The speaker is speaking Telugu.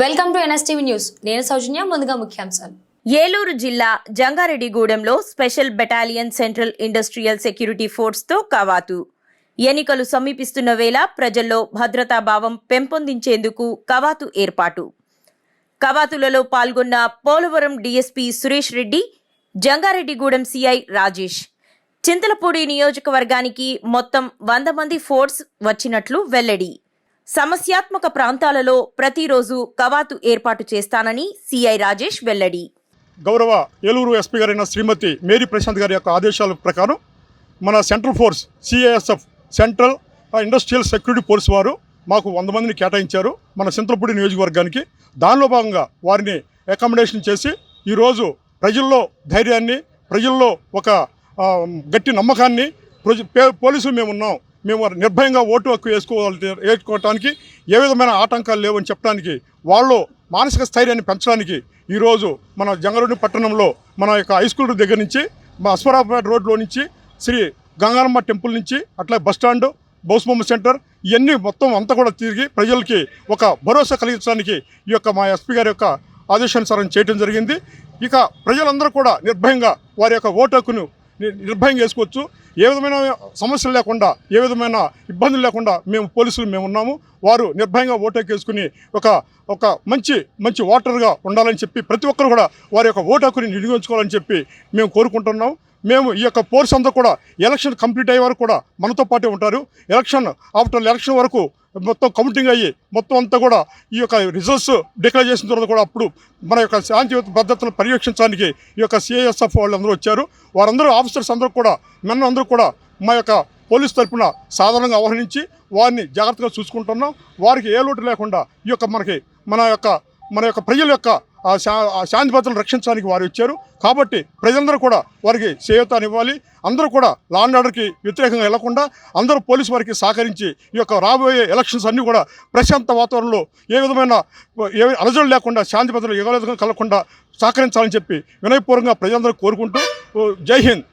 Welcome to NSTV news. నేను సౌజన్య ముందుగా ముఖ్యాంశాలు. ఏలూరు జిల్లా జంగారెడ్డిగూడెంలో special battalion central industrial security ఫోర్స్తో కవాతు. ఎన్నికలు సమీపిస్తున్న వేళ ప్రజల్లో భద్రతా భావం పెంపొందించేందుకు కవాతు ఏర్పాటు. కవాతులలో పాల్గొన్న పోలవరం డీఎస్పీ సురేష్ రెడ్డి జంగారెడ్డిగూడెం సిఐ రాజేష్. చింతలపూడి నియోజకవర్గానికి మొత్తం వంద మంది ఫోర్స్ వచ్చినట్లు వెల్లడి. సమస్యాత్మక ప్రాంతాలలో ప్రతిరోజు కవాతు ఏర్పాటు చేస్తానని సిఐ రాజేష్ వెల్లడి. గౌరవ ఏలూరు ఎస్పీ గారైన శ్రీమతి మేరీ ప్రశాంత్ గారి యొక్క ఆదేశాల ప్రకారం మన central force CISF central industrial security force వారు మాకు వంద మందిని కేటాయించారు. మన సింతలపూడి నియోజకవర్గానికి దానిలో భాగంగా వారిని అకామిడేషన్ చేసి ఈరోజు ప్రజల్లో ధైర్యాన్ని ప్రజల్లో ఒక గట్టి నమ్మకాన్ని ప్రజ- పే- పోలీసులు మేము ఉన్నాం. మేము నిర్భయంగా ఓటు హక్కు వేసుకోవాలి వేసుకోవటానికి ఏ విధమైన ఆటంకాలు లేవని చెప్పడానికి వాళ్ళు మానసిక స్థైర్యాన్ని పెంచడానికి ఈరోజు మన జంగారెడ్డి పట్టణంలో మన యొక్క హై స్కూల్ దగ్గర నుంచి మా అశ్వరాబాద్ రోడ్లో నుంచి శ్రీ గంగారమ్మ టెంపుల్ నుంచి అట్లా బస్ స్టాండ్ బౌస్బొమ్మ సెంటర్ ఇవన్నీ మొత్తం అంతా కూడా తిరిగి ప్రజలకి ఒక భరోసా కలిగించడానికి ఈ యొక్క మా ఎస్పీ గారి యొక్క ఆదేశానుసారం చేయడం జరిగింది. ఇక ప్రజలందరూ కూడా నిర్భయంగా వారి యొక్క ఓటు హక్కును ని- చేసుకోవచ్చు. వేసుకోవచ్చు ఏ విధమైన సమస్యలు లేకుండా ఏ విధమైన ఇబ్బందులు లేకుండా మేము పోలీసులు మేము ఉన్నాము. వారు నిర్భయంగా ఓటేకేసుకుని ఒక ఒక మంచి మంచి ఓటర్గా ఉండాలని చెప్పి ప్రతి ఒక్కరు కూడా వారి యొక్క ఓటు హక్కుని వినియోగించుకోవాలని చెప్పి మేము కోరుకుంటున్నాం. మేము ఈ యొక్క ఫోర్స్ అంతా కూడా ఎలక్షన్ కంప్లీట్ అయ్యే వరకు కూడా మనతో పాటే ఉంటారు. ఎలక్షన్ ఆఫ్టర్ ఎలక్షన్ వరకు మొత్తం కౌంటింగ్ అయ్యి మొత్తం అంతా కూడా ఈ యొక్క రిజల్ట్స్ డిక్లేర్ చేసిన తర్వాత కూడా అప్పుడు మన యొక్క శాంతి భద్రతను పర్యవేక్షించడానికి ఈ యొక్క సిఐఎస్ఎఫ్ వాళ్ళందరూ వచ్చారు. వారందరూ ఆఫీసర్స్ అందరూ కూడా మెన్ అందరూ కూడా మా యొక్క పోలీస్ తరఫున సాధారణంగా ఆహ్వానించి వారిని జాగ్రత్తగా చూసుకుంటున్నాం. వారికి ఏ లోటు లేకుండా ఈ యొక్క మనకి మన యొక్క మన యొక్క ప్రజల యొక్క శాంతి భద్రతలు రక్షించడానికి వారు ఇచ్చారు. కాబట్టి ప్రజలందరూ కూడా వారికి చేయూతానివ్వాలి. అందరూ కూడా లా అండ్ ఆర్డర్కి వ్యతిరేకంగా వెళ్ళకుండా అందరూ పోలీసు వారికి సహకరించి ఈ యొక్క రాబోయే ఎలక్షన్స్ అన్నీ కూడా ప్రశాంత వాతావరణంలో ఏ విధమైన ఏ అలజడులు లేకుండా శాంతి భద్రతలు యుగలేదం కలగకుండా సహకరించాలని చెప్పి వినయపూర్వకంగా ప్రజలందరూ కోరుకుంటూ జై హింద్.